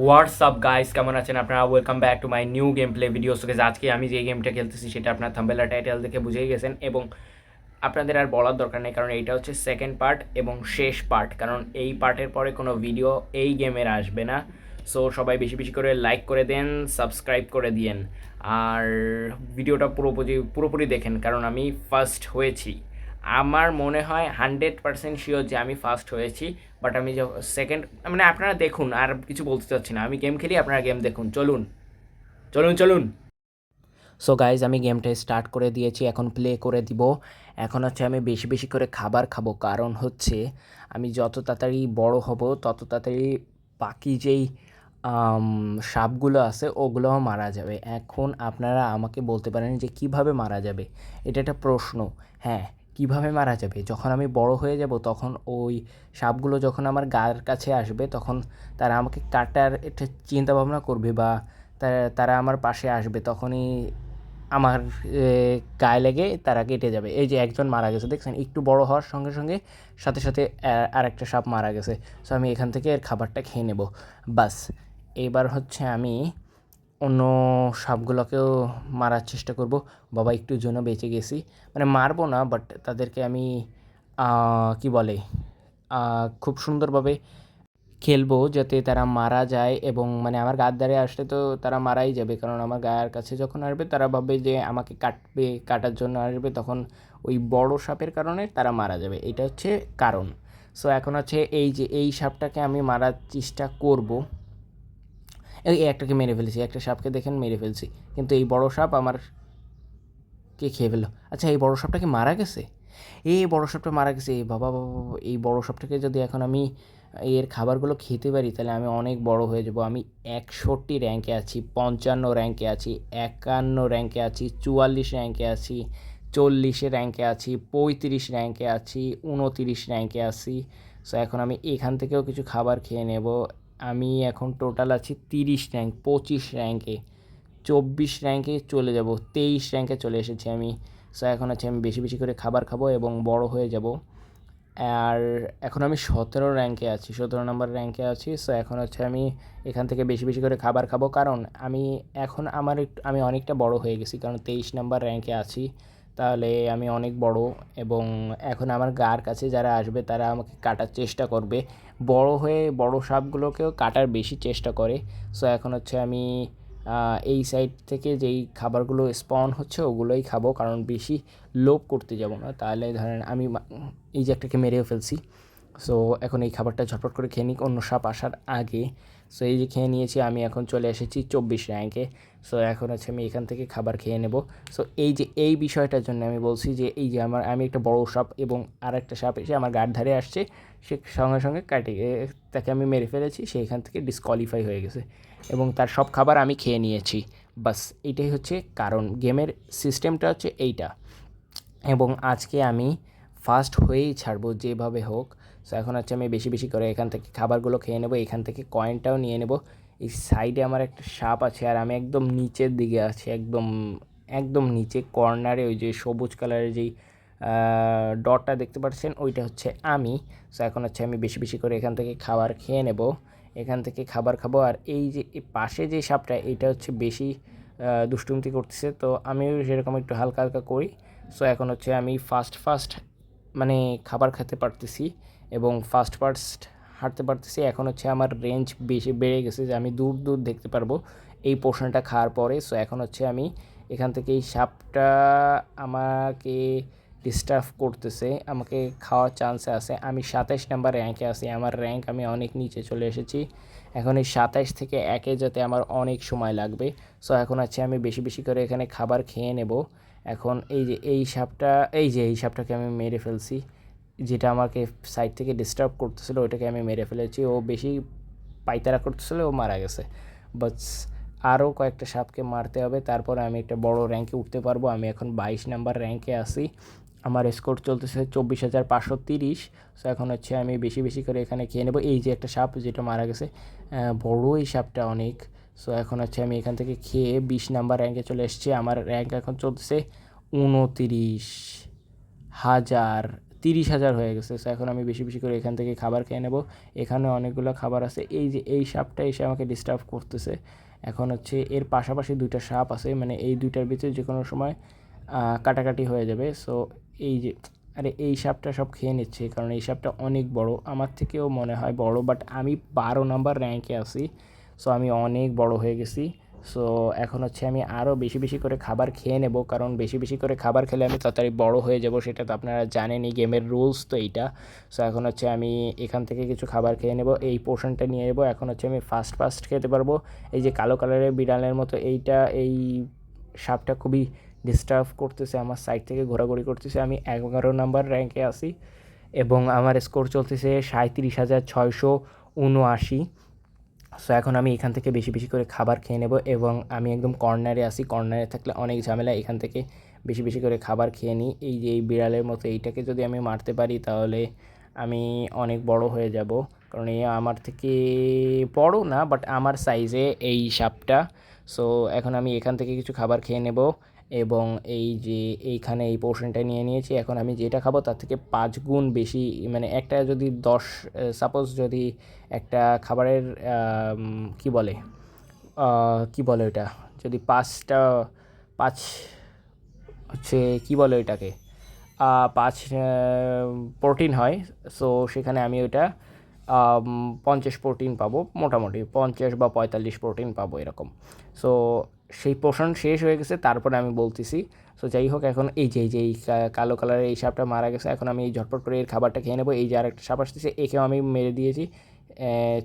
WhatsApp guys কেমন আছেন আপনারা? Welcome back to my new gameplay video so আজকে আমি যে গেমটা খেলতেছি, সেটা আপনার থাম্বেলা টাইটেল দেখে বুঝেই গেছেন। এবং আপনাদের আর বলার দরকার নেই, কারণ এইটা হচ্ছে সেকেন্ড পার্ট এবং শেষ পার্ট কারণ এই পার্টের পরে কোনো ভিডিও এই গেমের আসবে না। সো সবাই বেশি বেশি করে লাইক করে দেন সাবস্ক্রাইব করে দিয়েন। আর ভিডিওটা পুরোপুরি পুরোপুরি দেখেন, কারণ আমি ফার্স্ট হয়েছি। আমার মনে হয় হান্ড্রেড পার্সেন্ট শিওর যে আমি ফার্স্ট হয়েছি বাট আমি সেকেন্ড মানে আপনারা দেখুন, আর কিছু বলতে চাচ্ছি না। আমি গেম খেলি, আপনারা গেম দেখুন। চলুন। চলুন চলুন। সো গাইজ আমি গেমটা স্টার্ট করে দিয়েছি, এখন প্লে করে দিব। এখন হচ্ছে আমি বেশি বেশি করে খাবার খাব। কারণ হচ্ছে আমি যত তাড়াতাড়ি বড় হব, তত তাড়াতাড়ি বাকি যেই সাপগুলো আছে, ওগুলোও মারা যাবে। এখন আপনারা আমাকে বলতে পারেন যে কীভাবে মারা যাবে? এটা একটা প্রশ্ন। হ্যাঁ কীভাবে মারা যাবে? যখন আমি বড় হয়ে যাব, তখন ওই সাপগুলো যখন আমার গায়ের কাছে আসবে, তখন তারা আমাকে কাটার একটা চিন্তা ভাবনা করবে বা তারা আমার পাশে আসবে, তখনই আমার গায়ে লেগে তারা কেটে যাবে। এই যে একজন মারা গেছে, দেখছেন? একটু বড় হওয়ার সঙ্গে সঙ্গে সাথে সাথে আ- আরেকটা সাপ মারা গেছে। সো আমি এখান থেকে এর খাবারটা খেয়ে নেব। বাস, এবার হচ্ছে আমি অন্য সাপগুলোকেও মারার চেষ্টা করব। বাবা একটুর জন্য বেঁচে গেছি। মানে মারবো না বাট তাদেরকে আমি কি বলে খুব সুন্দরভাবে খেলব যাতে তারা মারা যায় এবং মানে আমার গায়ের ধারে আসলে তো তারা মারাই যাবে। কারণ আমার গায়ের কাছে যখন আসবে, তারা ভাববে যে আমাকে কাটবে, কাটার জন্য আসবে। তখন ওই বড় সাপের কারণে তারা মারা যাবে। এটা হচ্ছে কারণ। সো এখন হচ্ছে এই যে, এই সাপটাকে আমি মারার চেষ্টা করব। এই একটাকে মেরে ফেলেছি একটা সাপকে দেখেন মেরে ফেলছি। কিন্তু এই বড় সাপ আমার কে খেয়ে ফেলল? আচ্ছা এই বড় সাপটা কি মারা গেছে? এই বড় সাপটা মারা গেছে। বাবা বাবা, এই বড় সাপটাকে যদি এখন আমি এর খাবারগুলো খেতে পারি তাহলে আমি অনেক বড় হয়ে যাব। আমি একষট্টি র্যাঙ্কে আছি পঞ্চান্ন র্যাঙ্কে আছি একান্ন র্যাঙ্কে আছি চুয়াল্লিশ র্যাঙ্কে আছি চল্লিশে র্যাঙ্কে আছি পঁয়ত্রিশ র্যাঙ্কে আছি উনতিরিশ র্যাঙ্কে আছি। সো এখন আমি এখান থেকেও কিছু খাবার খেয়ে নেব। আমি এখন টোটাল আছি তিরিশ র্যাঙ্ক পঁচিশ র্যাঙ্কে চব্বিশ র্যাঙ্কে চলে যাব, তেইশ র্যাঙ্কে চলে এসেছি আমি। সো এখন আছে আমি বেশি বেশি করে খাবার খাব এবং বড় হয়ে যাব। আর এখন আমি সতেরো র্যাঙ্কে আছি, সতেরো নম্বর র্যাঙ্কে আছি। সো এখন হচ্ছে আমি এখান থেকে বেশি বেশি করে খাবার খাব। কারণ আমি এখন আমার আমি অনেকটা বড় হয়ে গেছি, কারণ তেইশ নম্বর র্যাঙ্কে আছি। তাহলে আমি অনেক বড় এবং এখন আমার গার কাছে যারা আসবে তারা আমাকে কাটার চেষ্টা করবে। বড় হয়ে বড় সাপগুলোকেও কাটার বেশি চেষ্টা করে। সো এখন হচ্ছে আমি এই সাইড থেকে যেই খাবারগুলো স্পন হচ্ছে ওগুলোই খাব, কারণ বেশি লোভ করতে যাব না। তাহলে ধরেন আমি এই যে একটাকে মেরেও ফেলছি। সো এখন এই খাবারটা ঝটপট করে খেয়ে নিই অন্য সাপ আসার আগে। সো এই যে খেয়ে নিয়েছি, আমি এখন চলে এসেছি চব্বিশ র্যাঙ্কে সো এখন হচ্ছে আমি এখান থেকে খাবার খেয়ে নেব। সো এই যে, এই বিষয়টার জন্য আমি বলছি যে, এই যে, আমার, আমি একটা বড় সাপ এবং আর একটা সাপ এসে আমার গাড় ধারে আসছে। সে সঙ্গে সঙ্গে কাটে তাকে আমি মেরে ফেলেছি, সে এখান থেকে ডিসকোয়ালিফাই হয়ে গেছে এবং তার সব খাবার আমি খেয়ে নিয়েছি। বাস, এটাই হচ্ছে কারণ। গেমের সিস্টেমটা হচ্ছে এইটা। এবং আজকে আমি ফার্স্ট হয়েই ছাড়বো যেভাবে হোক। সো এখন হচ্ছে আমি বেশি বেশি করে এখান থেকে খাবারগুলো খেয়ে নেব, এখান থেকে কয়েনটাও নিয়ে নেব। এই সাইডে আমার একটা সাপ আছে আর আমি একদম নিচের দিকে আছি, একদম একদম নিচে কর্নারে ওই যে সবুজ কালারের যেই ডটটা দেখতে পাচ্ছেন, ওইটা হচ্ছে আমি। সো এখন হচ্ছে আমি বেশি বেশি করে এখান থেকে খাবার খেয়ে নেব, এখান থেকে খাবার খাব। আর এই যে পাশে যে সাপটা এইটা হচ্ছে বেশি দুষ্টুমতি করতেছে। তো আমিও সেরকম একটু হালকা হালকা করি। সো এখন হচ্ছে আমি ফাস্ট ফাস্ট মানে খাবার খেতে পারতেছি এবং ফাস্ট ফাস্ট হাঁটতে পারতেছি। এখন হচ্ছে আমার রেঞ্জ বেশি বেড়ে গেছে যে আমি দূর দূর দেখতে পারব এই পোর্শনটা খাওয়ার পরে। সো এখন হচ্ছে আমি এখান থেকে এই সাপটা আমাকে ডিস্টার্ব করতেছে, আমাকে খাওয়ার চান্সে আছে। আমি সাতাইশ নাম্বার র্যাঙ্কে আছি, আমার র্যাঙ্ক আমি অনেক নিচে চলে এসেছি। এখন এই সাতাইশ থেকে একে যেতে আমার অনেক সময় লাগবে। সো এখন হচ্ছে আমি বেশি বেশি করে এখানে খাবার খেয়ে নেব। এখন এই যে, এই সাপটা, এই যে, এই সাপটাকে আমি মেরে ফেলছি। যেটা আমাকে সাইড থেকে ডিস্টার্ব করতেছিল, ওইটাকে আমি মেরে ফেলেছি। ও বেশি পাইতারা করতেছিল, ও মারা গেছে। বাট আরও কয়েকটা সাপকে মারতে হবে, তারপরে আমি একটা বড় র্যাঙ্কে উঠতে পারব। আমি এখন বাইশ নাম্বার র্যাঙ্কে আসি আমার স্কোর চলতেছে চব্বিশ হাজার পাঁচশো তিরিশ। সো এখন হচ্ছে আমি বেশি বেশি করে এখানে খেয়ে নেব। এই যে একটা সাপ যেটা মারা গেছে বড় এই সাপটা অনেক। সো এখন হচ্ছে আমি এখান থেকে খেয়ে বিশ নাম্বার র্যাঙ্কে চলে এসেছি। আমার র্যাঙ্ক এখন চলতেছে উনতিরিশ হাজার তিরিশ হাজার হয়ে গেছে। সো এখন আমি বেশি বেশি করে এখান থেকে খাবার খেয়ে নেব। এখানে অনেকগুলো খাবার আছে। এই যে, এই সাপটা এসে আমাকে ডিস্টার্ব করতেছে। এখন হচ্ছে এর পাশাপাশি দুইটা সাপ আছে। মানে এই দুইটার ভিতরে যে কোনো সময় কাটাকাটি হয়ে যাবে। সো এই যে, আরে এই সাপটা সব খেয়ে নিচ্ছে। কারণ এই সাপটা অনেক বড়। আমার থেকেও মনে হয় বড় বাট আমি বারো নাম্বার র্যাঙ্কে আছি। সো আমি অনেক বড় হয়ে গেছি। সো এখন হচ্ছে আমি আরও বেশি বেশি করে খাবার খেয়ে নেব। কারণ বেশি বেশি করে খাবার খেলে আমি তাড়াতাড়ি বড় হয়ে যাব সেটা তো আপনারা জানেনই, গেমের রুলস তো এইটা। সো এখন হচ্ছে আমি এখান থেকে কিছু খাবার খেয়ে নেব, এই পোর্শনটা নিয়ে নেব। এখন হচ্ছে আমি ফাস্ট ফাস্ট খেতে পারব। এই যে কালো কালারের বিড়ালের মতো এইটা, এই সাপটা খুবই ডিস্টার্ব করতেছে, আমার সাইড থেকে ঘোরাঘুরি করতেছে। আমি এগারো নাম্বার র্যাঙ্কে আছি এবং আমার স্কোর চলতেছে সাঁত্রিশ হাজার ছয়শো উনআশি। সো এখন আমি এখান থেকে বেশি বেশি করে খাবার খেয়ে নেব এবং আমি একদম কর্নারে আসি কর্নারে থাকলে অনেক ঝামেলা। এখান থেকে বেশি বেশি করে খাবার খেয়ে নিই। এই যে, এই বিড়ালের মতো এইটাকে যদি আমি মারতে পারি, তাহলে আমি অনেক বড় হয়ে যাব। কারণ এই আমার থেকে বড় না, বাট আমার সাইজে এই সাপটা। সো এখন আমি এখান থেকে কিছু খাবার খেয়ে নেব। এবং এই যে এইখানে এই পোর্শনটা নিয়ে নিয়েছি, এখন আমি যেটা খাব তার থেকে পাঁচ গুণ বেশি মানে একটা যদি দশ সাপোজ যদি একটা খাবারের কি বলে কি বলে ওটা যদি পাঁচটা, পাঁচ হচ্ছে কি বলে ওইটাকে পাঁচ প্রোটিন হয় সো সেখানে আমি ওইটা পঞ্চাশ প্রোটিন পাবো, মোটামুটি পঞ্চাশ বা পঁয়তাল্লিশ প্রোটিন পাবো এরকম। সো সেই পোষণ শেষ হয়ে গেছে, তারপরে আমি বলতেছি, সো যাই হোক, এখন এই যে এই যে, এই কালো কালারের এই সাপটা মারা গেছে, এখন আমি এই ঝটপট করে এর খাবারটা খেয়ে নেব। এই যে আরেকটা সাপ আসতেছে, একেও আমি মেরে দিয়েছি।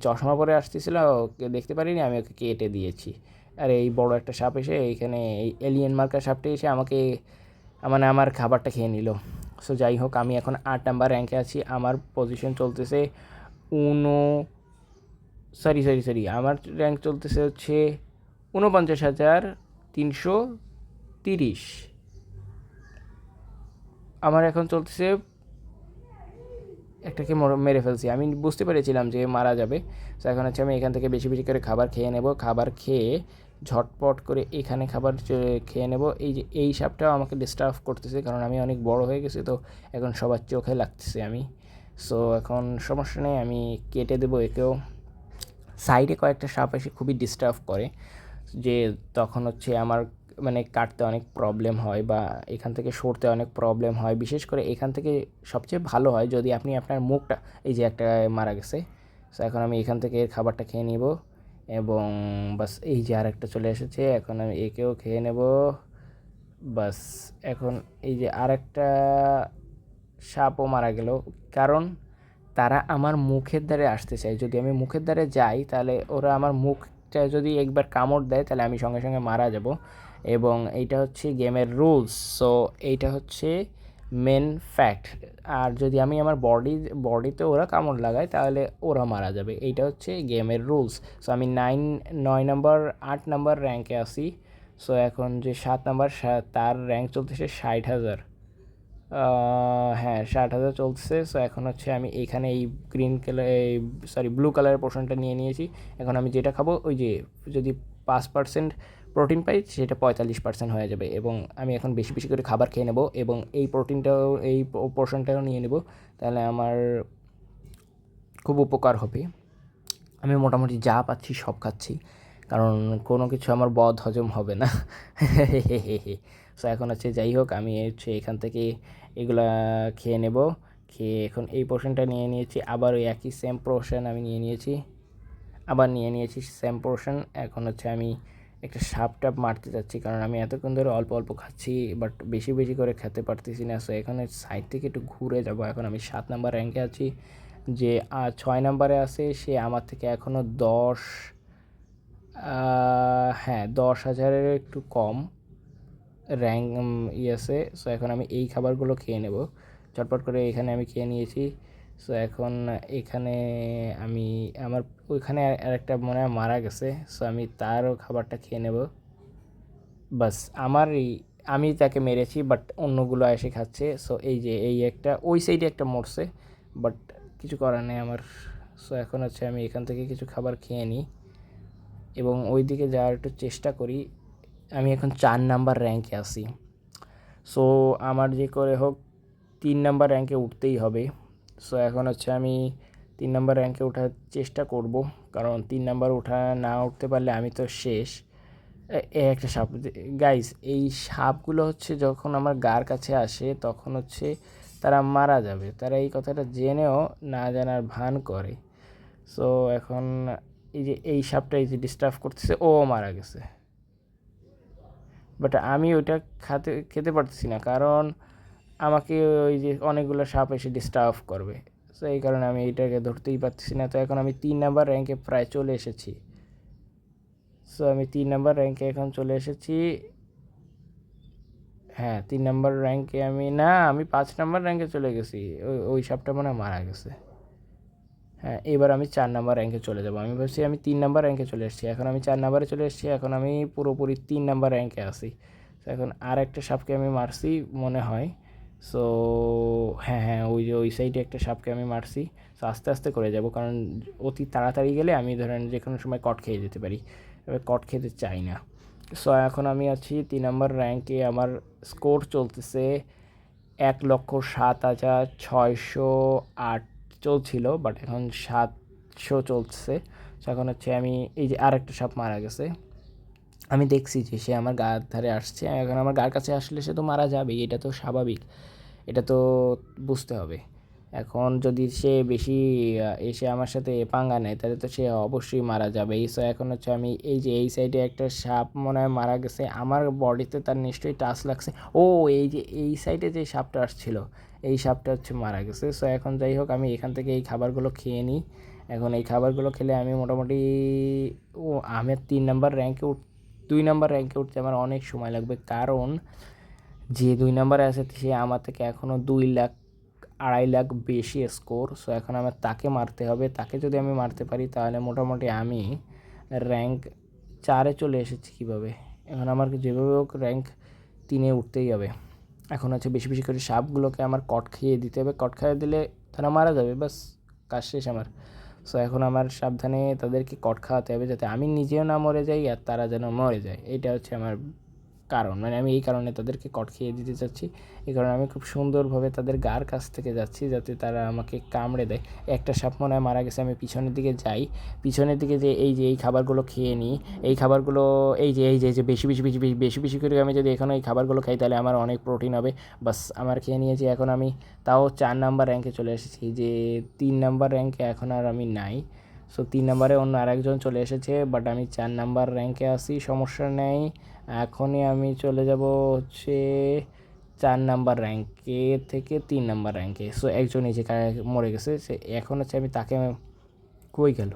চশমা পরে আসতেছিল, ওকে দেখতে পারিনি, আমি ওকে কেটে দিয়েছি। আর, এই বড় একটা সাপ এসে এইখানে এই এলিয়েন মার্কার সাপটা এসে আমাকে মানে আমার খাবারটা খেয়ে নিল। সো যাই হোক, আমি এখন আট নাম্বার র্যাঙ্কে আছি, আমার পজিশন চলতেছে উনো সরি সরি সরি আমার র্যাঙ্ক চলতেছে হচ্ছে ঊনপঞ্চাশ হাজার তিনশো তিরিশ। আমার এখন চলতেছে একটাকে মর- মেরে ফেলছি। আমি বুঝতে পেরেছিলাম যে মারা যাবে। তো এখন হচ্ছে আমি এখান থেকে বেশি বেশি করে খাবার খেয়ে নেব। খাবার খেয়ে ঝটপট করে এখানে খাবার খেয়ে নেব। এই যে, এই সাপটাও আমাকে ডিস্টার্ব করতেছে কারণ আমি অনেক বড় হয়ে গেছি তো এখন সবার চোখে লাগতেছে আমি। সো এখন সমস্যা নেই, আমি কেটে দেবো একেও। সাইডে কয়েকটা সাপ এসে খুবই ডিস্টার্ব করে। যে তখন হচ্ছে আমার মানে কাটতে অনেক প্রবলেম হয় বা এখান থেকে সরতে অনেক প্রবলেম হয়। বিশেষ করে এখান থেকে সবচেয়ে ভালো হয় যদি আপনি আপনার মুখটা, এই যে একটা মারা গেছে সো এখন আমি এখান থেকে খাবারটা খেয়ে নিব এবং বাস এই যে আর একটা চলে এসেছে, এখন আমি একেও খেয়ে নেব। বাস এখন এই যে আরেকটা সাপও মারা গেল, কারণ তারা আমার মুখের দ্বারে আসতে চায়। যদি আমি মুখের দ্বারে যাই, তাহলে ওরা আমার মুখটা যদি একবার কামড় দেয়, তাহলে আমি সঙ্গে সঙ্গে মারা যাব। এবং এইটা হচ্ছে গেমের রুলস। সো, এইটা হচ্ছে মেন ফ্যাক্ট। আর যদি আমি আমার বডি, বডিতে ওরা কামড় লাগায়, তাহলে ওরা মারা যাবে। এইটা হচ্ছে গেমের রুলস। সো, আমি নাইন, নয় নম্বর, আট নম্বর র্যাঙ্কে আছি। সো, এখন যে সাত নম্বর তার র্যাঙ্ক চলতেছে ষাট হাজার। হ্যাঁ ষাট হাজার চলছে সো এখন হচ্ছে আমি এইখানে এই গ্রিন কালার এই সরি ব্লু কালারের পোর্শনটা নিয়ে নিয়েছি। এখন আমি যেটা খাব, ওই যে যদি পাঁচ পার্সেন্ট প্রোটিন পাই, সেটা পঁয়তাল্লিশ পার্সেন্ট হয়ে যাবে। এবং আমি এখন বেশি বেশি করে খাবার খেয়ে নেব এবং এই প্রোটিনটাও এই পোর্শনটাও নিয়ে নেব। তাহলে আমার খুব উপকার হবে। আমি মোটামুটি যা পাচ্ছি, সব খাচ্ছি। কারণ কোনো কিছু আমার বদ হজম হবে না। সো এখন হচ্ছে যাই হোক, আমি হচ্ছে এখান থেকে এগুলা খেয়ে নেব। খেয়ে এখন এই পোর্শনটা নিয়ে নিয়েছি। আবার ওই একই সেম পোর্শন আমি নিয়ে নিয়েছি। আবার নিয়ে নিয়েছি সেম পোর্শন এখন হচ্ছে আমি একটা সাপ টাপ মারতে যাচ্ছি। কারণ আমি এতক্ষণ ধরে অল্প অল্প খাচ্ছি বাট বেশি বেশি করে খেতে পারতেছি না। সো এখানে সাইড থেকে একটু ঘুরে যাব। এখন আমি সাত নাম্বার র্যাঙ্কে আছি। যে ছয় নাম্বারে আছে, সে আমার থেকে এখনও দশ হ্যাঁ দশ হাজারের একটু কম। র্যাঙ্ক ই আছে সো এখন আমি এই খাবারগুলো খেয়ে নেব। চটপট করে এখানে আমি খেয়ে নিয়েছি। সো এখন এখানে আমি, আমার ওইখানে আর- আরেকটা মনে হয় মারা গেছে। সো আমি তারও খাবারটা খেয়ে নেব। বাস, আমার আমি তাকে মেরেছি বাট অন্যগুলো এসে খাচ্ছে। সো এই যে, এই একটা, ওই সাইডে একটা মরছে বাট কিছু করার নেই আমার। সো এখন হচ্ছে আমি এখান থেকে কিছু খাবার খেয়ে নিই। এবং ওই দিকে যাওয়ার একটু চেষ্টা করি। আমি এখন চার নাম্বার র্যাঙ্কে আছি। সো আমার যে করে হোক, তিন নাম্বার র্যাঙ্কে উঠতেই হবে। সো এখন হচ্ছে আমি তিন নাম্বার র্যাঙ্কে ওঠার চেষ্টা করব। কারণ তিন নাম্বার ওঠা না উঠতে পারলে আমি তো শেষ। এ একটা সাপ গাইস এই সাপগুলো হচ্ছে যখন আমার গার কাছে আসে, তখন হচ্ছে তারা মারা যাবে। তারা এই কথাটা জেনেও না জানার ভান করে। সো এখন এই যে, এই সাপটা এই যে ডিস্টার্ব করতেছে, ও মারা গেছে। বাট আমি ওইটা খাতে, খেতে পারতেছি না। কারণ আমাকে ওই যে অনেকগুলো সাপ এসে ডিস্টার্ব করবে। সো এই কারণে আমি এইটাকে ধরতেই পারতেছি না। তো এখন আমি তিন নাম্বার র্যাঙ্কে প্রায় চলে এসেছি। সো আমি তিন নাম্বার র্যাঙ্কে এখন চলে এসেছি। হ্যাঁ তিন নাম্বার র্যাঙ্কে আমি, না, আমি পাঁচ নাম্বার র্যাঙ্কে চলে গেছি। ওই ওই সাপটা মনে মারা গেছে। হ্যাঁ এবার আমি চার নাম্বার র্যাঙ্কে চলে যাব। আমি ভাবছি আমি তিন নাম্বার র্যাঙ্কে চলে এসেছি। এখন আমি চার নাম্বারে চলে এসেছি, এখন আমি পুরোপুরি তিন নাম্বার র্যাঙ্কে আসি এখন আর একটা সাপকে আমি মারছি মনে হয়। সো হ্যাঁ হ্যাঁ ওই যে, ওই সাইডে একটা সাপকে আমি মারছি। সো আস্তে আস্তে করে যাব, কারণ অতি তাড়াতাড়ি গেলে আমি ধরেন যে কোনো সময় কট খেয়ে যেতে পারি। এবার কট খেতে চাই না। সো এখন আমি আছি তিন নম্বর র্যাঙ্কে আমার স্কোর চলতেছে এক লক্ষ সাত হাজার ছয়শো আট চলছিল বাট এখন সাতশো চলছে। এখন হচ্ছে আমি, এই যে আর একটা সাপ মারা গেছে। আমি দেখছি যে সে আমার গার ধারে আসছে। এখন আমার গার কাছে আসলে সে তো মারা যাবেই, এটা তো স্বাভাবিক। এটা তো বুঝতে হবে। এখন যদি সে বেশি এসে আমার সাথে পাঙ্গা নেয়, তাহলে তো সে অবশ্যই মারা যাবে। এই সো এখন হচ্ছে আমি এই যে এই সাইডে একটা সাপ মনে হয় মারা গেছে, আমার বডিতে তার নিশ্চয়ই টাচ লাগছে। ও, এই যে এই সাইডে যে সাপটা আসছিল, এই সাপটা হচ্ছে মারা গেছে। সো এখন যাই হোক, আমি এখান থেকে এই খাবারগুলো খেয়ে নিই। এখন এই খাবারগুলো খেলে আমি মোটামুটি, ও, আমি তিন নাম্বার র্যাঙ্কে উঠ, দুই নাম্বার র্যাঙ্কে উঠতে আমার অনেক সময় লাগবে। কারণ যে দুই নাম্বারে আছে, সে আমার থেকে এখনও দুই লাখ আড়াই লাখ বেশি স্কোর সো এখন আমার তাকে মারতে হবে। তাকে যদি আমি মারতে পারি, তাহলে মোটামুটি আমি র্যাঙ্ক চারে চলে এসেছি কীভাবে? এখন আমার যেভাবে হোক র্যাঙ্ক তিনে উঠতেই হবে। এখন হচ্ছে বেশি বেশি করে সাপগুলোকে আমার কট খেয়ে দিতে হবে। কট খাইয়ে দিলে তারা মারা যাবে বাস কাজ শেষ আমার। সো এখন আমার সাবধানে তাদেরকে কট খাওয়াতে হবে, যাতে আমি নিজেও না মরে যাই আর তারা যেন মরে যায়। এটা হচ্ছে আমার কারণ মানে আমি এই কারণে তাদেরকে কট খেয়ে দিতে চাচ্ছি এই কারণে আমি খুব সুন্দরভাবে তাদের গার কাছ থেকে যাচ্ছি যাতে তারা আমাকে কামড়ে দেয়। একটা সাপ মনে হয় মারা গেছে, আমি পিছনের দিকে যাই। পিছনের দিকে যে এই যে এই খাবারগুলো খেয়ে নিই, এই খাবারগুলো, এই যে এই যে যে বেশি বেশি বেশি বেশি বেশি বেশি করে আমি যদি এখন এই খাবারগুলো খাই, তাহলে আমার অনেক প্রোটিন হবে। বাস, আমার খেয়ে নিয়েছি, এখন আমি তাও চার নাম্বার র্যাঙ্কে চলে এসেছি। যে তিন নাম্বার র্যাঙ্কে এখন আর আমি নাই। সো তিন নাম্বারে অন্য আরেকজন চলে এসেছে বাট আমি চার নাম্বার র্যাঙ্কে আছি, সমস্যা নেই। এখনই আমি চলে যাব হচ্ছে চার নাম্বার র্যাঙ্কে থেকে তিন নাম্বার র্যাঙ্কে সো একজন এই যে মরে গেছে, সে এখন হচ্ছে আমি তাকে কই গেল?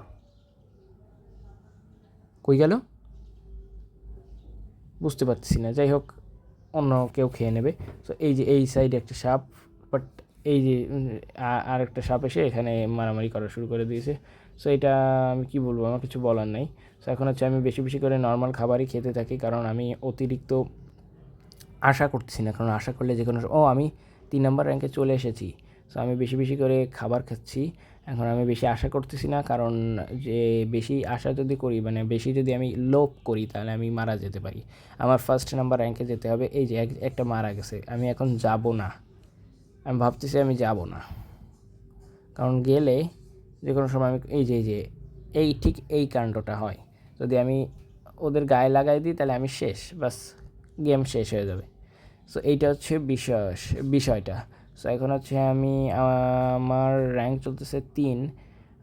কই গেল? বুঝতে পারছি না। যাই হোক, অন্য কেউ খেয়ে নেবে। সো এই যে এই সাইডে একটা সাপ বাট এই যে আর একটা সাপ এসে এখানে মারামারি করা শুরু করে দিয়েছে। সো এটা আমি কি বলব? আমার কিছু বলার নাই। সো এখন হচ্ছে আমি বেশি বেশি করে নর্মাল খাবারই খেতে থাকি, কারণ আমি অতিরিক্ত আশা করতেছি না। কারণ আশা করলে যে কোনো ও, আমি তিন নম্বর র্যাঙ্কে চলে এসেছি। সো আমি বেশি বেশি করে খাবার খাচ্ছি। এখন আমি বেশি আশা করতেছি না, কারণ যে বেশি আশা যদি করি মানে বেশি যদি আমি লোভ করি, তাহলে আমি মারা যেতে পারি। আমার ফার্স্ট নাম্বার র্যাঙ্কে যেতে হবে। এই যে একটা মারা গেছে। আমি এখন যাব না। আমি ভাবতেছি আমি যাব না। কারণ গেলে যে কোনো সময় আমি, এই যে এই যে, এই ঠিক এই কাণ্ডটা হয়। যদি আমি ওদের গায়ে লাগাই দিই, তাহলে আমি শেষ বাস গেম শেষ হয়ে যাবে। সো এইটা হচ্ছে বিষয়, বিষয়টা। সো এখন হচ্ছে আমি, আমার র্যাঙ্ক চলতেছে তিন,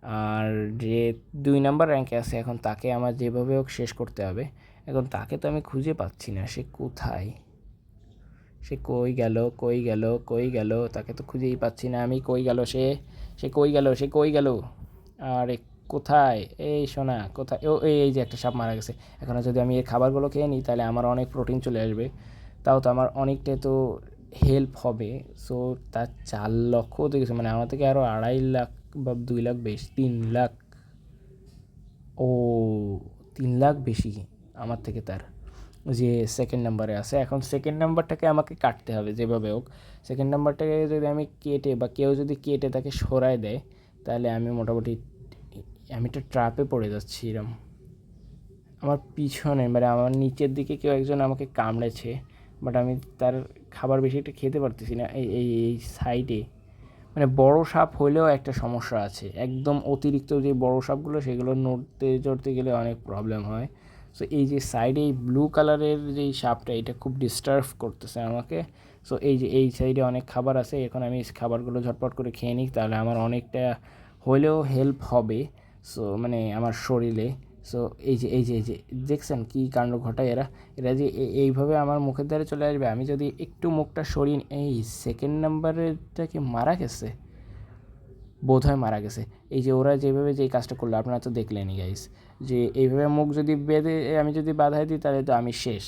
আর যে দুই নাম্বার র্যাঙ্কে আছে, এখন তাকে আমার যেভাবে হোক শেষ করতে হবে। এখন তাকে তো আমি খুঁজে পাচ্ছি না, সে কোথায়? সে কই গেল কই গেল কই গেল? তাকে তো খুঁজেই পাচ্ছি না, আমি কই গেল সে? সে কই গেল, সে কই গেল? আরে কোথায়? এই শোনা কোথায়? ও, এই এই যে একটা সাপ মারা গেছে। এখন যদি আমি এর খাবারগুলো খেয়ে নিই, তাহলে আমার অনেক প্রোটিন চলে আসবে। তাও তো আমার অনেকটাই তো হেল্প হবে। সো তার চার লক্ষ হতে গেছে। মানে আমার থেকে আরও আড়াই লাখ বা দুই লাখ বেশি, তিন লাখ। ও, তিন লাখ বেশি আমার থেকে তার। যে সেকেন্ড নাম্বারে আছে। এখন সেকেন্ড নাম্বারটাকে আমাকে কাটতে হবে যেভাবে হোক। সেকেন্ড নাম্বারটাকে যদি আমি কেটে বা কেউ যদি কেটে তাকে সরায় দেয়, তাহলে আমি মোটামুটি আমি একটা ট্রাপে পড়ে যাচ্ছি, এরম। আমার পিছনে মানে আমার নিচের দিকে কেউ একজন আমাকে কামড়েছে বাট আমি তার খাবার বেশি একটা খেতে পারতেছি না, এই এই এই সাইডে মানে বড় সাপ হলেও একটা সমস্যা আছে। একদম অতিরিক্ত যে বড় সাপগুলো, সেগুলো নড়তে চড়তে গেলে অনেক প্রবলেম হয়। সো এই যে সাইডে এই ব্লু কালারের যেই সাপটা, এটা খুব ডিস্টার্ব করতেছে আমাকে। সো এই যে, এই সাইডে অনেক খাবার আছে, এখন আমি খাবারগুলো ঝটপট করে খেয়ে নিই, তাহলে আমার অনেকটা হলেও হেল্প হবে। সো মানে আমার শরীরে সো এই যে এই যে এই যে, দেখছেন কী কাণ্ড ঘটায় এরা? এরা যে এইভাবে আমার মুখের ধারে চলে আসবে, আমি যদি একটু মুখটা সরিয়ে এই সেকেন্ড নাম্বারেরটা কি মারা গেছে? বোধ হয় মারা গেছে। এই যে ওরা যেভাবে যে কাজটা করল, আপনারা তো দেখলেনই গাইস যে এইভাবে মুখ যদি বেঁধে, আমি যদি বাধাই দিই, তাহলে তো আমি শেষ।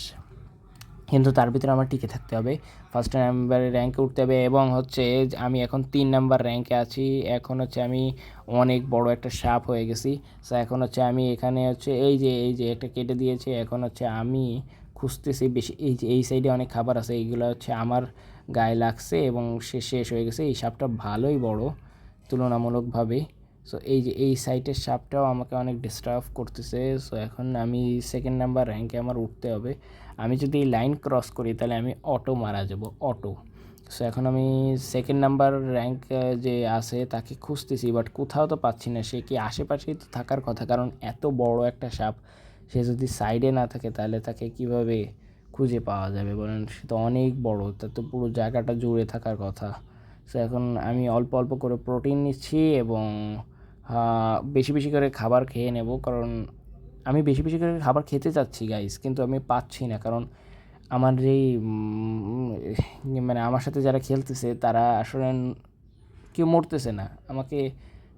কিন্তু তার ভিতরে আমার টিকে থাকতে হবে। ফার্স্ট নাম্বারে র্যাঙ্কে উঠতে হবে এবং হচ্ছে আমি এখন তিন নাম্বার র্যাঙ্কে আছি। এখন হচ্ছে আমি অনেক বড় একটা সাপ হয়ে গেছি। সো এখন হচ্ছে আমি এখানে হচ্ছে এই যে এই যে একটা কেটে দিয়েছে। এখন হচ্ছে আমি খুঁজতেছি বেশি, এই যে, এই সাইডে অনেক খাবার আছে। এইগুলো হচ্ছে আমার গায়ে লাগছে এবং সে শেষ হয়ে গেছে। এই সাপটা ভালোই বড়, তুলনামূলকভাবে। সো এই যে, এই সাইটের সাপটাও আমাকে অনেক ডিস্টার্ব করতেছে। সো এখন আমি সেকেন্ড নাম্বার র্যাঙ্কে আমার উঠতে হবে। আমি যদি এই লাইন ক্রস করি, তাহলে আমি অটো মারা যাব অটো সো এখন আমি সেকেন্ড নাম্বার র্যাঙ্ক যে আছে, তাকে খুঁজতেছি বাট কোথাও তো পাচ্ছি না। সে কি আশেপাশেই তো থাকার কথা, কারণ এত বড় একটা সাপ, সে যদি সাইডে না থাকে, তাহলে তাকে কীভাবে খুঁজে পাওয়া যাবে বলেন? সে তো অনেক বড়, তার তো পুরো জায়গাটা জুড়ে থাকার কথা। সো এখন আমি অল্প অল্প করে প্রোটিন নিচ্ছি এবং বেশি বেশি করে খাবার খেয়ে নেব কারণ আমি বেশি বেশি করে খাবার খেতে চাচ্ছি গাইস কিন্তু আমি পাচ্ছি না। কারণ আমার উম, মানে আমার সাথে যারা খেলতেছে তারা আসলে কেউ মরতেছে না। আমাকে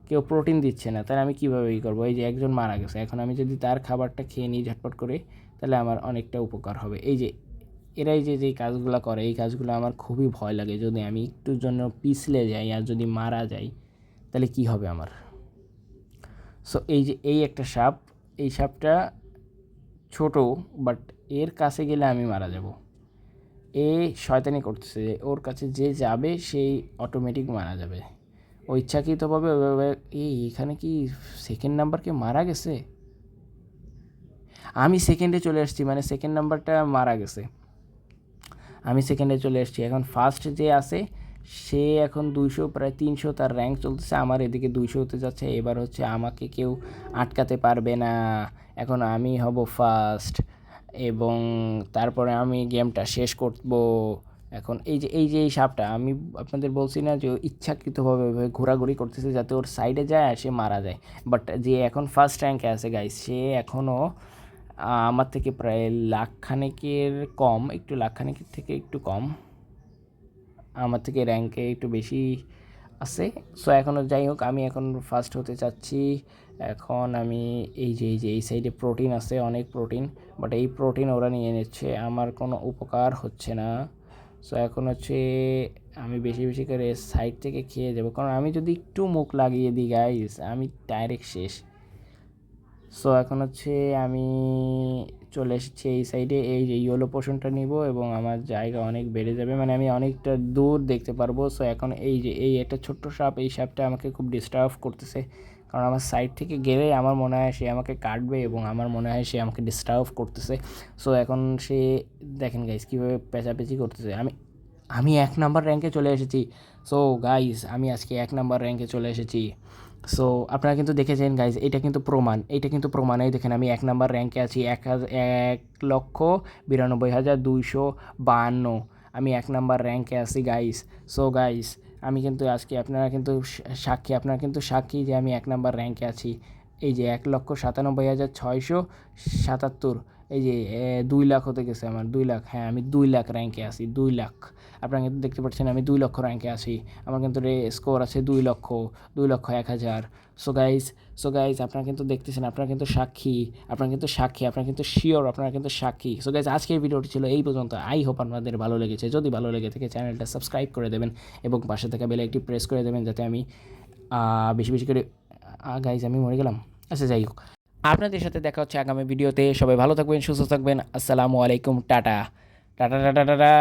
কেউ প্রোটিন দিচ্ছে না তাহলে আমি কীভাবে ই করব? এই যে একজন মারা গেছে এখন আমি যদি তার খাবারটা খেয়ে নিই ঝটপট করে তাহলে আমার অনেকটা উপকার হবে। এই যে এরাই যে যে কাজগুলো করে এই কাজগুলো আমার খুবই ভয় লাগে। যদি আমি একটুর জন্য পিছলে যাই আর যদি মারা যাই তাহলে কি হবে আমার? সো এই যে, এই একটা সাপ, এই সাপটা ছোট বাট এর কাছে গেলে আমি মারা যাব। এ শয়তানি করতেছে, ওর কাছে যে যাবে, সেই অটোমেটিক মারা যাবে। ও ইচ্ছাকৃতভাবে এই এখানে কি সেকেন্ড নাম্বারকে মারা গেছে? আমি সেকেন্ডে চলে আসছি মানে সেকেন্ড নাম্বারটা মারা গেছে। আমি সেকেন্ডে চলে এসেছি এখন ফার্স্ট যে আছে সে এখন দুইশো, প্রায় তিনশো তার র্যাঙ্ক চলতেছে। আমার এদিকে দুইশো হতে যাচ্ছে। এবার হচ্ছে আমাকে কেউ আটকাতে পারবে না। এখন আমি হব ফার্স্ট এবং তারপরে আমি গেমটা শেষ করব। এখন এই যে এই যে, এই সাপটা, আমি আপনাদের বলছি না যে ইচ্ছাকৃতভাবে ওইভাবে ঘোরাঘুরি করতেছে যাতে ওর সাইডে যায় আর সে মারা যায়। বাট যে এখন ফার্স্ট র্যাঙ্কে আছে গাইস সে এখনও আমার থেকে প্রায় লাখখানেকের কম, একটু লাখখানেকের থেকে একটু কম। আমার থেকে র্যাঙ্কে একটু বেশি আছে। সো এখনও যাই হোক, আমি এখন ফার্স্ট হতে চাচ্ছি। এখন আমি এই যে এই যে, এই সাইডে প্রোটিন আছে, অনেক প্রোটিন বাট এই প্রোটিন ওরা নিয়ে নিচ্ছে, আমার কোনো উপকার হচ্ছে না। সো এখন হচ্ছে আমি বেশি বেশি করে সাইড থেকে খেয়ে যাব। কারণ আমি যদি একটু মুখ লাগিয়ে দিই গাইস আমি ডাইরেক্ট শেষ। সো এখন হচ্ছে আমি চলে এসেছি এই সাইডে এই যে ইয়েলো পোর্শনটা নিব এবং আমার জায়গা অনেক বেড়ে যাবে। মানে আমি অনেকটা দূর দেখতে পারব। সো এখন এই যে, এই একটা ছোট্ট সাপ এই সাপটা আমাকে খুব ডিস্টার্ব করতেছে। কারণ আমার সাইড থেকে গেলে আমার মনে হয় সে আমাকে কাটবে এবং আমার মনে হয় সে আমাকে ডিস্টার্ব করতেছে। সো এখন সে, দেখেন গাইস কীভাবে পেঁচাপেচি করতেছে। আমি আমি এক নাম্বার র্যাঙ্কে চলে এসেছি। সো গাইস আমি আজকে এক নাম্বার র্যাঙ্কে চলে এসেছি। সো আপনারা কিন্তু দেখেছেন গাইজ এটা কিন্তু প্রমাণ। এটা কিন্তু প্রমাণ এই দেখেন, আমি এক নাম্বার র্যাঙ্কে আছি, এক এক লক্ষ বিরানব্বই হাজার দুইশো বাহান্ন। আমি এক নাম্বার র্যাঙ্কে আছি গাইস সো গাইস আমি কিন্তু আজকে, আপনারা কিন্তু সাক্ষী, আপনারা কিন্তু সাক্ষী যে আমি এক নাম্বার র্যাঙ্কে আছি। এই যে এক লক্ষ সাতানব্বই হাজার ছয়শো সাতাত্তর, এই যে দুই লাখ হতে গেছে আমার, দুই লাখ হ্যাঁ আমি দুই লাখ র্যাঙ্কে আছি, দুই লাখ। আপনারা কিন্তু দেখতে পাচ্ছেন আমি দুই লক্ষ র্যাঙ্কে আছি, আমার কিন্তু রে স্কোর আছে দুই লক্ষ দুই লক্ষ এক হাজার। সো গাইজ সো গাইজ আপনারা কিন্তু দেখতেছেন, আপনারা কিন্তু সাক্ষী, আপনারা কিন্তু সাক্ষী, আপনারা কিন্তু শিওর আপনারা কিন্তু সাক্ষী। সো গাইজ আজকের ভিডিওটি ছিল এই পর্যন্ত আই হোপ আপনাদের ভালো লেগেছে। যদি ভালো লেগে থাকে চ্যানেলটা সাবস্ক্রাইব করে দেবেন এবং পাশে থাকা বেলে একটি প্রেস করে দেবেন, যাতে আমি বেশি বেশি করে গাইজ আমি মরে গেলাম। আচ্ছা যাই হোক। আপনাদের সাথে দেখা হচ্ছে আগামী ভিডিওতে সবাই ভালো থাকবেন, সুস্থ থাকবেন। আসসালামু আলাইকুম টাটা টাটা টাটা টাটা।